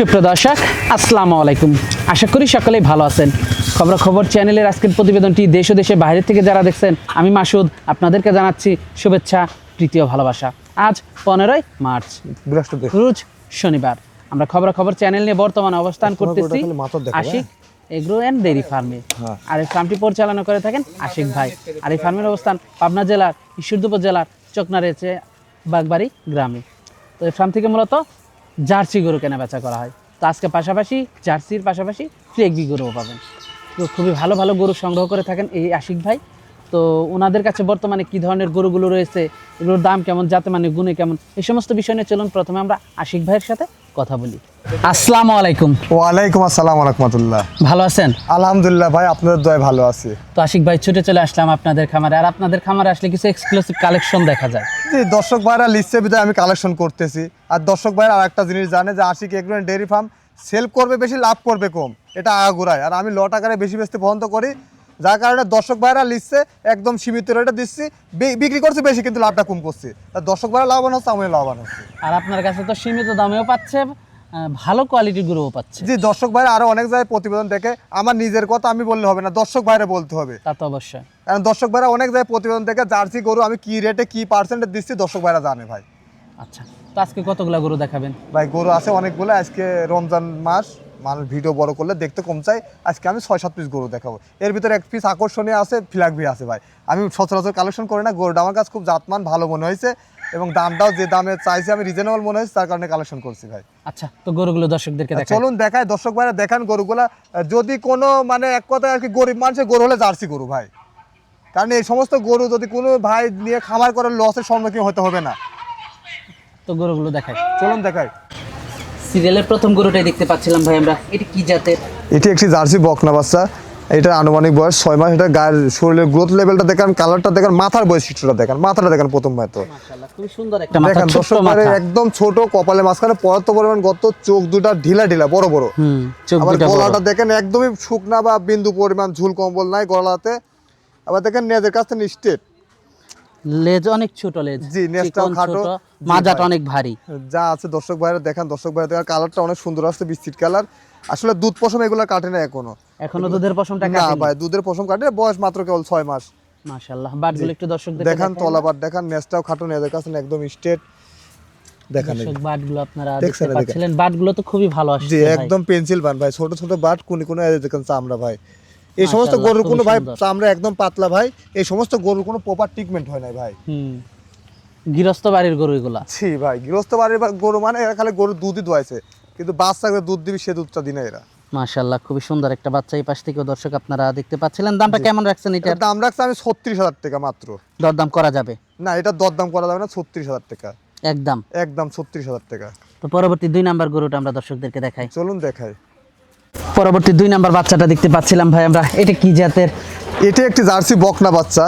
সুপ্রিয় দর্শক আসসালামু আলাইকুম। আশা করি সকলেই ভালো আছেন। খবর খবর চ্যানেলের আজকের প্রতিবেদনটি দেশ ও দেশের বাইরে থেকে যারা দেখছেন আমি মাসুদ আপনাদেরকে জানাচ্ছি শুভেচ্ছা তৃতীয় ভালোবাসা। আজ পনেরোই মার্চ রোজ শনিবার। আমরা খবর খবর চ্যানেল নিয়ে বর্তমানে অবস্থান করতেছি আশিক এগ্রো অ্যান্ড ডেইরি ফার্মে। হ্যাঁ। আর এই ফার্মটি পরিচালনা করে থাকেন আশিক ভাই। আর এই ফার্মের অবস্থান পাবনা জেলার ঈশ্বরদী জেলার চকনা রয়েছে বাগবাড়ি গ্রামে। তো এই ফার্ম থেকে মূলত জার্সি গরু কেনা বেচা করা হয়। তো আজকে পাশাপাশি জার্সির পাশাপাশি ফ্লেগবি গরুও পাবেন। তো খুবই ভালো ভালো গরু সংগ্রহ করে থাকেন এই আশিক ভাই। তো ওনাদের কাছে বর্তমানে কি ধরনের গরুগুলো রয়েছে, এগুলোর দাম কেমন যাতে মানে গুণে কেমন, এই সমস্ত বিষয় নিয়ে চলুন প্রথমে আমরা আশিক ভাইয়ের সাথে কথা বলি। আসসালামু আলাইকুম। ওয়ালাইকুম আসসালাম রহমতুল্লাহ। ভালো আছেন? আলহামদুলিল্লাহ ভাই আপনাদের দয় ভালো আছি। তো আশিক ভাই ছুটে চলে আসলাম আপনাদের খামারে। আর আপনাদের খামারে আসলে কিছু এক্সক্লুসিভ কালেকশন দেখা যায়। জি দর্শক ভাইরা লিস্টে বিদায় আমি কালেকশন করতেছি। আর দর্শক ভাইরা আর একটা জিনিস জানে যে Ashiq agro dairy farm sale করবে বেশি লাভ করবে কম। এটা আগাগোড়ায় আর আমি ল টাকারে বেশি বেশি বন্ধ করি। যার কারণে দর্শক ভাইরা লিস্টে একদম সীমিত রেটে দিচ্ছি। বিক্রি করছে বেশি কিন্তু লাভটা কম করছি। দর্শক ভাইরা লাভবান হচ্ছে আমি লাভবান হচ্ছে। আর আপনার কাছে তো সীমিত দামেও পাচ্ছে ভালো কোয়ালিটির গরুও পাচ্ছে। জি দর্শক ভাইরা আরও অনেক জায়গায় প্রতিবেদন দেখে আমার নিজের কথা আমি বললে হবে না দর্শক ভাইরা বলতে হবে। তা তো অবশ্যই। কারণ দর্শক ভাইরা অনেক জায়গায় প্রতিবেদন দেখে জার্সি গরু আমি কি রেটে কি পার্সেন্টে দিচ্ছি দর্শক ভাইরা জানে ভাই। আচ্ছা তো আজকে কতগুলো গরু দেখাবেন? ভাই গরু আছে অনেকগুলো আজকে রমজান মাস। মানুষ ভিডিও বড় করলে দেখতে কম চাই। আজকে আমি ছয় সাত পিস গরু দেখাবো। এর ভিতরে এক পিস আকর্ষণীয় আছে ফিলাকভি আছে ভাই। আমি সচরাচর কালেকশন করি না গরুটা আমার কাছে খুব জাতমান ভালো মনে হয়েছে এবং দামটাও যে দামে চাইছি আমি রিজনেবল মনে হয়েছে তার কারণে কালেকশন করছি ভাই। আচ্ছা তো গরুগুলো দর্শকদেরকে চলুন দেখায় দর্শক ভাইরা দেখান গরুগুলা। যদি কোনো মানে এক কথায় আর কি গরিব মানুষের গরু হলে জার্সি গরু ভাই। কারণ এই সমস্ত গরু যদি কোনো ভাই নিয়ে খামার করে লসের সম্মুখীন হতে হবে না। তো গরুগুলো দেখাই। চলুন দেখায় সিরিয়ালের প্রথম গরুটাই দেখতে পাচ্ছিলাম ভাই আমরা। এটি কি জাতের? এটি একটি জার্সি বকনা বাচ্চা। এটা আনুমানিক বয়স ছয় মাস। এটা গায়ের শরীরের গ্রোথ লেভেলটা দেখেন কালারটা দেখেন মাথার বৈশিষ্ট্যটা দেখান। মাথাটা দেখান প্রথম খুবই সুন্দর দেখেন দর্শক একদম ছোট কপালে মাঝখানে পরাত্ম পরিমাণ গত চোখ দুটা ঢিলা ঢিলা বড় বড়। হুম আবার গলাটা দেখেন একদমই শুকনা বা বিন্দু পরিমাণ ঝুল কম্বল নাই গলাতে। আবার দেখেন নেজের কাছ থেকে স্টেট লেজ অনেক ছোট লেজ। জি, খাটো। মাজাটা অনেক ভারী। যা আছে দর্শক ভাইরা দেখেন দর্শক ভাইরা দেখেন কালারটা অনেক সুন্দর আসছে বিস্কিট কালার। আসলে দুধ পশম এগুলো কাটে না এখনও। এখনও দুধের পশমটা না ভাই দুধের পশম কাটে বয়স মাত্র কেবল ছয় মাস। মাশাআল্লাহ বাটগুলো একটু দর্শকদের দেখান দেখান নেসটাও খাটো নেজের কাছে একদম স্ট্রেট দেখান বাটগুলো আপনারা দেখতে? পাচ্ছিলেন বাটগুলো তো খুবই ভালো আসছে জি একদম পেন্সিল বান ভাই ছোট ছোট বাট কোন কোন দেখেন চামড়া ভাই। এই সমস্ত গরুর কোনো ভাই। চামড়া একদম পাতলা ভাই এই সমস্ত গরুর কোনো প্রপার ট্রিটমেন্ট হয় না ভাই। গৃহস্থ বাড়ির গরু এগুলা? ছি ভাই গৃহস্থ বাড়ির গরু মানে এরা খালি গরুর দুধই দোয়াইছে। কিন্তু বাচ্চাকে দুধ দিবি সে দুধটা দিনে এরা। মাশাআল্লাহ খুবই সুন্দর একটা বাচ্চা এই পাশ থেকেও দর্শক আপনারা দেখতে পাচ্ছিলেন। দামটা কেমন রাখছেন এটার দাম রাখছে আমি ছত্রিশ হাজার টাকা মাত্র। দরদাম করা যাবে? না এটা দরদাম করা যাবে না ছত্রিশ হাজার টাকা। একদম। একদম ছত্রিশ হাজার টাকা। তো পরবর্তী দুই নাম্বার গরুটা আমরা দর্শকদেরকে দেখাই। চলুন দেখাই। পরবর্তী দুই নাম্বার বাচ্চাটা দেখতে পাচ্ছিলাম ভাই আমরা। এটা কি জাতের? এটি একটি জার্সি বকনা বাচ্চা।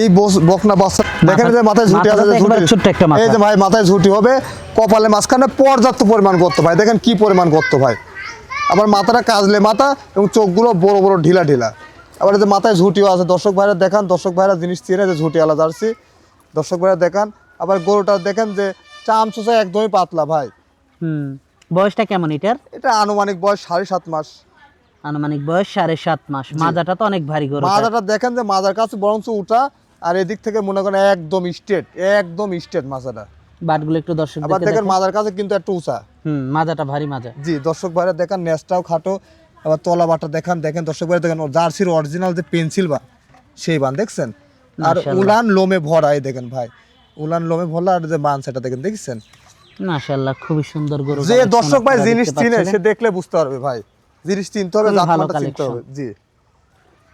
এই বকনা বাচ্চা দেখেন যে মাথায় ঝুটি আছে ছোট্ট একটা মাথা। এই যে ভাই মাথায় ঝুটি হবে কপালে মাঝখানে পর্যাপ্ত পরিমাণ করতে ভাই। দেখেন কি পরিমাণ করতে ভাই। আবার মাথাটা কাজলে মাথা এবং চোখগুলো বড় বড় ঢিলা ঢিলা। আবার যে মাথায় ঝুটিও আছে দর্শক ভাইরা দেখান দর্শক ভাইরা জিনিস চিনে যে ঝুটি আলাদা জার্সি। দর্শক ভাইরা দেখান আবার গরুটা দেখেন যে চাম চোষা একদমই পাতলা ভাই। হুম বয়সটা কেমন এটার? এটা আনুমানিক বয়স সাড়ে সাত মাস। আনুমানিক বয়স সাড়ে সাত মাস। মাজাটা তো অনেক ভারী গরু মাজাটা দেখেন যে মাজার কাছে বরঞ্চ উঠা আর এদিক থেকে মনে করেন একদম স্ট্রেট একদম স্ট্রেট মাজাটা। বাটগুলো একটু দর্শক আবার দেখেন মাজার কাছে কিন্তু একটু উঁচা। হুম মাজাটা ভারী মাজা। জি দর্শক ভাইরা দেখেন নেসটাও খাটো আবার তলা বাটা দেখান দেখেন দর্শক ভাইরা দেখেন জার্সির অরিজিনাল যে পেন্সিল বান সেই বান দেখছেন? আর উলান লোমে ভরা এই দেখেন ভাই। উলান লোমে ভরা আর যে বান সেটা দেখেন দেখছেন? মাশাআল্লাহ খুবই সুন্দর গরু যে দর্শক ভাই জিনিস চিনে সে দেখলে বুঝতে পারবে ভাই। জিনিস চিনতে হবে জাতমানটা চিনতে হবে জি।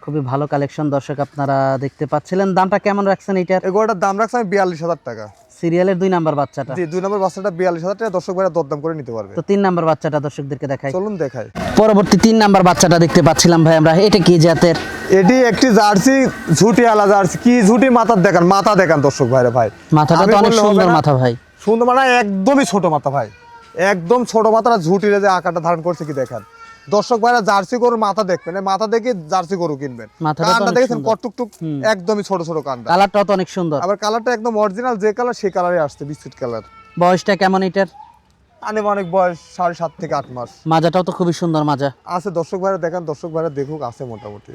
খুবই ভালো কালেকশন দর্শক আপনারা দেখতে পাচ্ছিলেন। দামটা কেমন রাখছেন এটার এই গরুটার দাম রাখছে আমি বিয়াল্লিশ হাজার টাকা। সিরিয়ালের দুই নাম্বার বাচ্চাটা। জি দুই নম্বর বাচ্চাটা বিয়াল্লিশ হাজার টাকা দর্শক ভাইরা দরদাম করে নিতে পারবে। তো তিন নাম্বার বাচ্চাটা দর্শকদেরকে দেখাই। চলুন দেখাই। পরবর্তী তিন নাম্বার বাচ্চাটা দেখতে পাচ্ছিলাম ভাই আমরা। এটা কি জাতের? এটি একটি জার্সি ঝুটি আলা জার্সি। কি ঝুটি? মাথার দেখান মাথা দেখান দর্শক ভাইরা ভাই। মাথাটা তো অনেক সুন্দর মাথা ভাই। সুন্দর মানে একদমই ছোট মাথা ভাই। একদম ছোট মাথাটা ঝুটিরে যে আকারটা ধারণ করছে কি দেখেন? দর্শক ভাইরা জার্সি গরুর মাথা দেখবেন মাথা দেখে জার্সি গরু কিনবেন। কানটা দেখেছেন। কটুকটুক একদমই ছোট ছোট কানটা। কালারটাও তো অনেক সুন্দর। আবার কালারটা একদম অরিজিনাল যে কালার সেই কালারে আসছে বিস্কুট কালার। বয়সটা কেমন এটার? আনুমানিক বয়স সাড়ে সাত থেকে আট মাস। মাজাটাও তো খুবই সুন্দর মাজা। আছে দর্শক ভাইরা দেখান দর্শক ভাইরা দেখুক আছে মোটামুটি।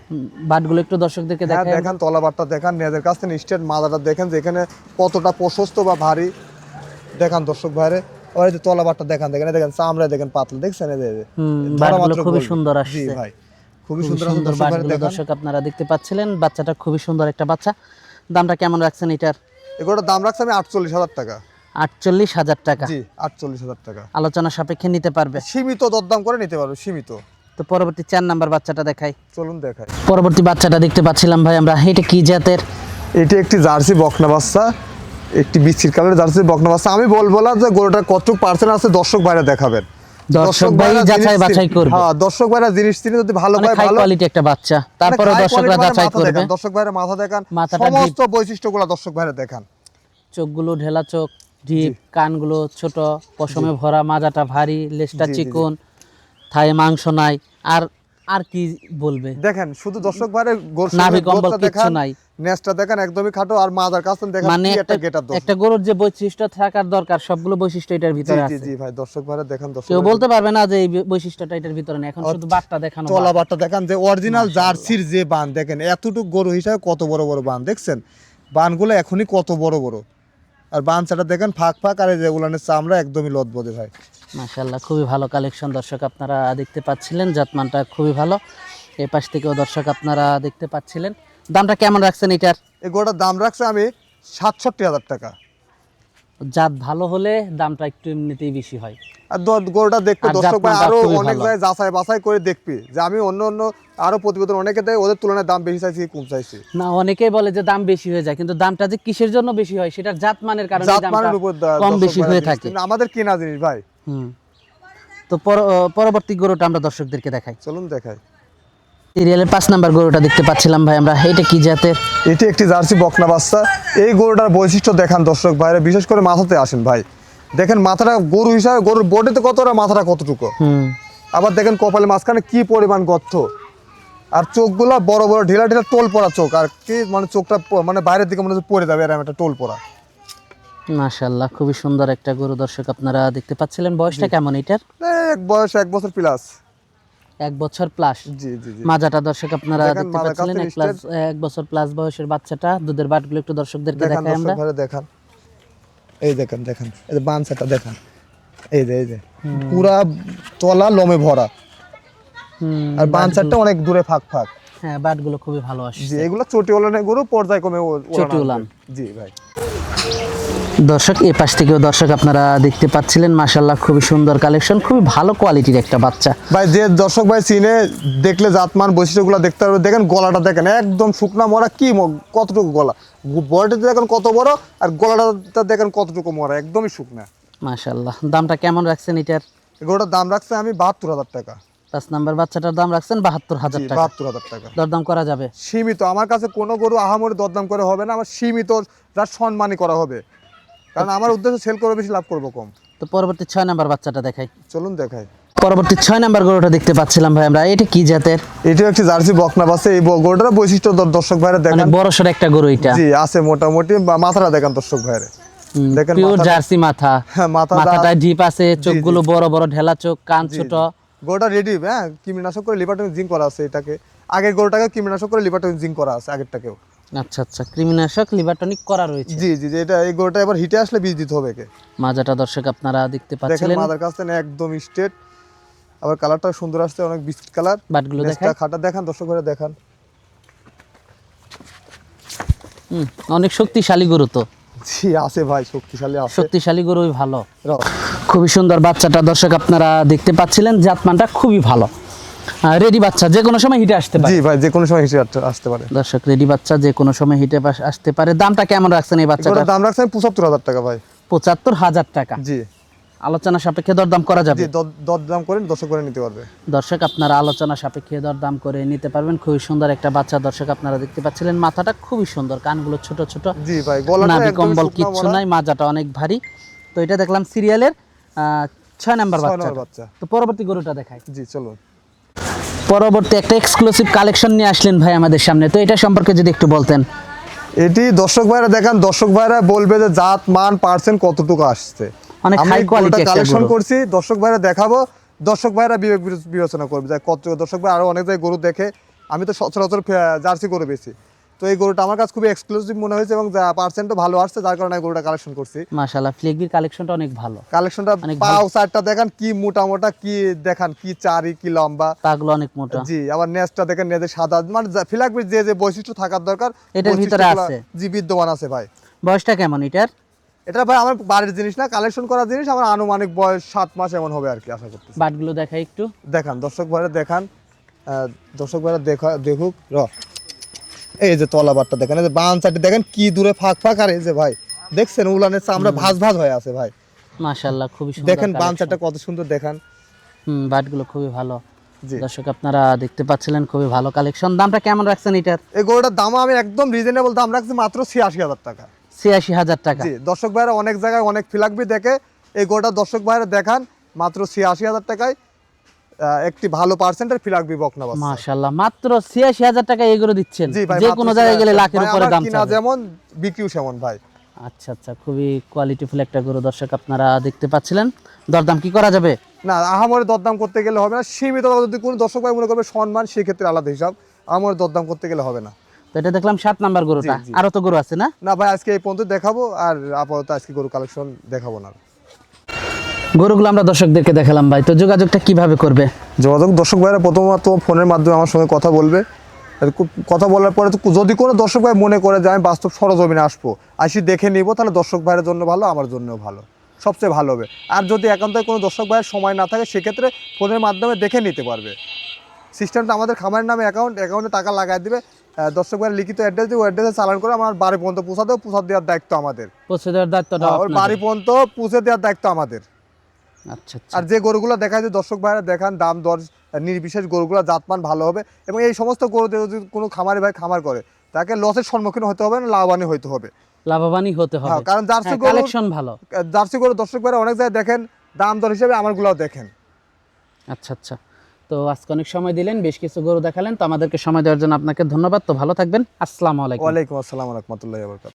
বাটগুলো একটু দর্শকদেরকে হ্যাঁ দেখাই। দেখান তলাবারটা দেখান নিজেদের কাছ থেকে স্টেট মাদাটা দেখেন যে এখানে কতটা প্রশস্ত বা ভারী। দেখান দর্শক ভাইরে। তলাবারটা দেখান দেখেন দেখেন চামড়া দেখেন পাতলা দেখছেন? এই যে- খুবই। সুন্দর জি আসছে। ভাই খুবই সুন্দর সুন্দর দর্শক আপনারা দেখতে পাচ্ছিলেন বাচ্চাটা খুবই সুন্দর একটা বাচ্চা। দামটা কেমন রাখছেন এটার? এগুলোর দাম রাখছে আমি আটচল্লিশ হাজার টাকা। আটচল্লিশ হাজার টাকা। জি আটচল্লিশ হাজার টাকা। আলোচনা সাপেক্ষে নিতে পারবে। সীমিত দরদাম করে নিতে পারবে সীমিত। তো পরবর্তী চার নাম্বার বাচ্চাটা দেখাই। চলুন দেখাই। পরবর্তী বাচ্চাটা দেখতে পাচ্ছিলাম ভাই আমরা এটা কি জাতের? এটি একটি জার্সি বকনা বাচ্চা। একটি বিচির কালারের জার্সি বকনা বাচ্চা আমি বলব না যে গরুটার কতটুকু পার্সেন্ট আছে দর্শক বাইরে দেখাবেন। দর্শক ভাই ভাইরা যাচাই জিনিস বাছাই করবে। হ্যাঁ দর্শক ভাইরা জিনিস চিনে যদি ভালো অনেক ভালো কোয়ালিটি একটা বাচ্চা। তারপরে দর্শকরা যাচাই করবে। দর্শক ভাইরা মাথা দেখান। সমস্ত বৈশিষ্ট্যগুলো দর্শক ভাইরা দেখান। চোখগুলো ঢেলা চোখ ডিপ কানগুলো ছোট পশমে ভরা মাজাটা ভারী লেজটা। চিকন থায়ে মাংস নাই। আর আর কি বলবে? দেখেন শুধু দর্শক ভাইরা নাভি কম্বল দেখান নাই। নেসটা দেখেন একদমই খাটো আর মাদার কাছে দেখেন মানে একটা গেটার একটা গরুর যে বৈশিষ্ট্য থাকার দরকার সবগুলো বৈশিষ্ট্য এটার ভিতরে আছে। জি জি ভাই দর্শক ভাইরা দেখেন দর্শক কেউ বলতে পারবে না যে এই বৈশিষ্ট্যটা এটার ভিতরে নেই। এখন শুধু বাটটা দেখানো চলা বাটটা দেখান যে অরিজিনাল জার্সির যে বান দেখেন এতটুকু গরু হিসাবে কত বড় বড় বান দেখছেন? বানগুলো এখনই কত বড় বড়। আর বাঞ্চাটা চাটা দেখেন ফাঁক ফাঁক আর এই যে উলানের চামড়া একদমই লদবদে ভাই। মাশাল্লাহ খুবই ভালো কালেকশন দর্শক আপনারা দেখতে পাচ্ছিলেন জাতমানটা খুবই ভালো। এই পাশ থেকেও দর্শক আপনারা দেখতে পাচ্ছিলেন। দামটা কেমন রাখছেন এটার? এই গোটার দাম রাখছে আমি সাতষট্টি হাজার টাকা। জাত ভালো হলে দামটা একটু এমনিতেই বেশি হয়। আর গরুটা দেখবে দর্শক ভাই জাতমানটা আরও অনেক জায়গায় যাচাই বাছাই করে দেখবি। যে আমি অন্য অন্য আরও প্রতিবেদন অনেকে দেয় ওদের তুলনায় দাম বেশি চাইছি কম চাইছি? না অনেকেই বলে যে দাম বেশি হয়ে যায় কিন্তু দামটা যে কিসের জন্য বেশি হয় সেটা জাত মানের কারণে জাত দামটা মানের উপর কম বেশি হয়ে থাকে। আমাদের কেনা জিনিস ভাই। হুম। তো পরবর্তী গরুটা আমরা দর্শকদেরকে দেখাই। চলুন দেখাই। সিরিয়ালের পাঁচ নাম্বার গরুটা দেখতে পাচ্ছিলাম ভাই আমরা। এটা কি জাতের? এটি একটি জার্সি বকনা বাচ্চা। এই গরুটার বৈশিষ্ট্য দেখান দর্শক ভাইরা বিশেষ করে মাথাতে আসেন ভাই। দেখেন মাথাটা গরু হিসাবে গরুর বডিতে কতটা মাথাটা কতটুকু? আবার দেখেন কপালে মাঝখানে কি পরিমাণ গর্ত। আর চোখগুলো বড় বড় ঢিলা ঢিলা টোল পড়া চোখ। আর কি মানে চোখটা মানে বাইরের দিকে মনে হচ্ছে পড়ে যাবে এরকম একটা টোল পড়া মাশাল্লাহ খুবই সুন্দর একটা গরু দর্শক আপনারা দেখতে পাচ্ছিলেন। বয়সটা কেমন এটার? এক বয়স এক বছর প্লাস এক বছর প্লাস মাজাটা দর্শক আপনারা দেখতে পাচ্ছিলেন এক প্লাস এক বছর প্লাস বয়সের বাচ্চাটা। দুধের বাটগুলো একটু দর্শকদেরকে দেখাই আমরা। দেখান। এই দেখেন দেখেন। এই যে বানসাটা দেখান। এই যে এই যে। পুরা তলা লোমে ভরা। হুম, আর বানসারটা অনেক দূরে ফাঁক ফাঁক। হ্যাঁ বাটগুলো খুবই ভালো আসছে। জি এগুলো চটি ওলানের গরু পর্যায়ক্রমে। ওলান। জি ভাই। দর্শক এই পাশ থেকেও দর্শক আপনারা দেখতে পাচ্ছিলেন মাশাল্লাহ খুবই সুন্দর কালেকশন খুবই ভালো কোয়ালিটির একটা বাচ্চা। ভাই যে দর্শক ভাই চিনে দেখলে জাতমান বৈশিষ্ট্যগুলো দেখতে পারবে। দেখেন গলাটা দেখেন একদম শুকনা মরা কি কতটুকু গলা? বডিতে দেখেন কত বড় আর গলাটা দেখেন কতটুকু মরা একদমই শুকনা। মাশাল্লাহ দামটা কেমন রাখছেন এটার? এগুলোটার দাম রাখছে আমি বাহাত্তর হাজার টাকা। পাঁচ নাম্বার বাচ্চাটার দাম রাখছেন বাহাত্তর হাজার টাকা। বাহাত্তর হাজার টাকা। দরদাম করা যাবে? সীমিত আমার কাছে কোনো গরু আহামরি দরদাম করে হবে না আমার সীমিত যার সম্মানই করা হবে। কারণ আমার উদ্দেশ্য সেল করে বেশি লাভ করব কম। তো পরবর্তী ছয় নাম্বার বাচ্চাটা দেখাই। চলুন দেখাই। পরবর্তী ছয় নাম্বার গরুটা দেখতে পাচ্ছিলাম ভাই আমরা। এটা কি জাতের? এটিও একটি জার্সি বকনা বাসে। এই গরুটার বৈশিষ্ট্য দর্শক ভাইরা দেখেন। বড় সড় একটা গরু এটা। জি আছে মোটামুটি। মাথাটা দেখেন দর্শক ভাইরে। দেখেন পিওর জার্সি মাথা। হ্যাঁ মাথাটা ডিপ আছে চোখগুলো বড় বড় ঢেলা চোখ কান ছোট। গরুটা রেডি হ্যাঁ কীটনাশক করে লিভারটমিন জিঙ্ক করা আছে এটাকে। আগের গরুটাকে কীটনাশক করে লিভারটমিন জিঙ্ক করা আছে আগেরটাকেও। আচ্ছা আচ্ছা। কৃমিনাশক লিভারটনিক করা রয়েছে। জি জি এটা এই গরুটা এবার হিটে আসলে বীজ দিতে হবে একে। মাজাটা দর্শক আপনারা দেখতে দেখেন পাচ্ছিলেন। মাদার কাছ থেকে একদম স্ট্রেট। আবার কালারটা সুন্দর আসছে অনেক বিস্কিট কালার। বাটগুলো দেখাই। খাটা দেখান দর্শক ভাইরা দেখান। হুম, অনেক শক্তিশালী গরু তো। জি আছে ভাই শক্তিশালী আছে। শক্তিশালী গরুই ভালো। খুবই সুন্দর বাচ্চাটা দর্শক আপনারা দেখতে পাচ্ছিলেন জাতমানটা খুবই ভালো। রেডি বাচ্চা যে কোনো সময় হিটে আসতে পারে। জি ভাই যে কোনো সময় হিটে আসতে- পারে। দর্শক রেডি বাচ্চা যে কোনো সময় হিটে আসতে পারে। দামটা কেমন রাখছেন এই বাচ্চাটা দাম রাখছে পঁচাত্তর হাজার টাকা ভাই। পঁচাত্তর হাজার টাকা। জি। আলোচনা সাপেক্ষে দরদাম করা যাবে? জি দর- দর করে দর্শক করে নিতে পারবে। দর্শক আপনারা আলোচনা সাপেক্ষে দরদাম করে নিতে পারবেন। খুবই সুন্দর একটা বাচ্চা। দর্শক আপনারা দেখতে পাচ্ছিলেন মাথাটা খুবই সুন্দর। কানগুলো ছোট ছোট। জি ভাই গলাটা নাভি একদম কম্বল কিচ্ছু নাই মাজাটা অনেক ভারী। তো এটা দেখলাম সিরিয়ালের ছয় নাম্বার ছয় বাচ্চা নম্বর বাচ্চা। তো পরবর্তী গরুটা দেখাই। জি চলো পরবর্তী একটা এক্সক্লুসিভ কালেকশন নিয়ে আসলেন ভাই আমাদের সামনে। তো এটা সম্পর্কে যদি একটু বলতেন। এটি দর্শক ভাইরা দেখান দর্শক ভাইরা বলবে যে জাত মান পার্সেন্ট কতটুকু আসছে। অনেক হাই কোয়ালিটি কালেকশন করছি দর্শক ভাইরা দেখাবো দর্শক ভাইরা বিবেক বিবেচনা করবে যে কত দর্শক ভাই আরও অনেক জায়গায় গরু দেখে আমি তো সচরাচর জার্সি গরু বেশি তো এই গরুটা আমার কাছে খুবই এক্সক্লুসিভ মনে হয়েছে এবং পার্সেন্টও ভালো আসছে যার কারণে গরুটা কালেকশন করছি। মাশাআল্লাহ ফ্লেগবির কালেকশনটা অনেক ভালো। কালেকশনটা পাও চারটা দেখান কি মোটা মোটা কি দেখান কি চারি কি লম্বা। পাগুলো অনেক মোটা। জি আবার নেজটা দেখেন নেজে সাদা মানে যে যে বৈশিষ্ট্য থাকার দরকার এটার ভিতরে আছে। জি বিদ্যমান আছে ভাই। বয়সটা কেমন এটার? এটা ভাই আমার বাড়ির জিনিস না কালেকশন করা জিনিস আমার আনুমানিক বয়স সাত মাস এমন হবে আর কি আশা করতেছি। বাটগুলো দেখাই একটু। দেখান দর্শক ভাইরা দেখান দর্শক ভাইরা দেখা দেখুক র। এই যে তলাবারটা দেখেন এই যে বান চারটি দেখেন কি দূরে ফাঁক ফাঁক আর এই যে ভাই দেখছেন উলানের চামড়া ভাজ ভাজ হয়ে আছে ভাই। মাশাআল্লাহ খুবই সুন্দর দেখেন বান। চারটা কত সুন্দর দেখান। হুম বাটগুলো খুবই ভালো। দর্শক আপনারা দেখতে পাচ্ছিলেন খুবই ভালো কালেকশন দামটা কেমন রাখছেন এটার? এই গরুটার দাম আমি একদম রিজনেবল দাম রাখছি মাত্র ছিয়াশি হাজার টাকা। ছিয়াশি হাজার টাকা। জি দর্শক ভাইরা অনেক জায়গায় অনেক ফিলাকবি দেখে এই গরুটা দর্শক ভাইরা দেখান মাত্র ছিয়াশি হাজার টাকায়। একটি ভালো পার্সেন্টের ফিলাকবি বকনা বাচ্চা। মাশাআল্লাহ মাত্র ছিয়াশি হাজার টাকা এগুলো দিচ্ছেন। যে কোনো জায়গায় গেলে লাখের উপরে দাম কিনা যেমন বিক্রিও সেমন ভাই। আচ্ছা আচ্ছা খুবই কোয়ালিটিফুল একটা গরু দর্শক আপনারা দেখতে পাচ্ছিলেন। দরদাম কি করা যাবে? না আহামরে দরদাম করতে গেলে হবে না। সীমিত যদি কোনো দর্শক ভাই মনে করবে সম্মান সেক্ষেত্রে আলাদা হিসাব। আমার দরদাম করতে গেলে হবে না। তো এটা দেখলাম সাত নাম্বার গরুটা। আরও তো গরু আছে না? না ভাই আজকে এই পর্যন্ত দেখাবো আর আপাতত আজকে গরু কালেকশন দেখাবো না। গরুগুলো আমরা দর্শকদেরকে দেখালাম ভাই। তো যোগাযোগটা কীভাবে করবে? যোগাযোগ দর্শক ভাইরা প্রথমত ফোনের মাধ্যমে আমার সঙ্গে কথা বলবে। কথা বলার পরে তো যদি কোনো দর্শক ভাই মনে করে যে আমি বাস্তব সরজমিনে আসব আসি দেখে নিব তাহলে দর্শক ভাইয়ের জন্য ভালো আমার জন্যও ভালো। সবচেয়ে ভালো হবে। আর যদি একান্তই কোনো দর্শক ভাইয়ের সময় না থাকে সেক্ষেত্রে ফোনের মাধ্যমে দেখে নিতে পারবে। সিস্টেমটা আমাদের খামারের নামে অ্যাকাউন্ট অ্যাকাউন্টে টাকা লাগাই দিবে। দর্শক ভাইয়ের লিখিত অ্যাড্রেস দিয়ে ওই অ্যাড্রেসে চালান করে আমার বাড়ি পর্যন্ত পৌঁছা দেবো পৌঁছা দেওয়ার দায়িত্ব আমাদের। পৌঁছে দেওয়ার আপনাদের। বাড়ি পর্যন্ত পৌঁছে দেওয়ার দায়িত্ব আমাদের। আচ্ছা আচ্ছা। আর যে গরুগুলো দেখা যায় দর্শক ভাইরা দেখান দাম দর নির্বিশেষ গরুগুলো জাতমান ভালো হবে এবং এই সমস্ত গরু যদি কোনো খামারি ভাই খামার করে তাকে লসের সম্মুখীন হতে হবে না লাভবানই হতে হবে। লাভবানই হতে হবে। হ্যাঁ, কারণ জার্সি গরু কালেকশন ভালো। জার্সি গরু দর্শক ভাইরা অনেক জায়গায় দেখেন দাম দর হিসেবে আমারগুলোও দেখেন। আচ্ছা আচ্ছা। তো আজকে অনেক সময় দিলেন বেশ কিছু গরু দেখালেন তো আমাদেরকে সময় দেওয়ার জন্য আপনাকে ধন্যবাদ। তো ভালো থাকবেন। আসসালামু আলাইকুম। ওয়ালাইকুম আসসালাম রহমতুল্লাহ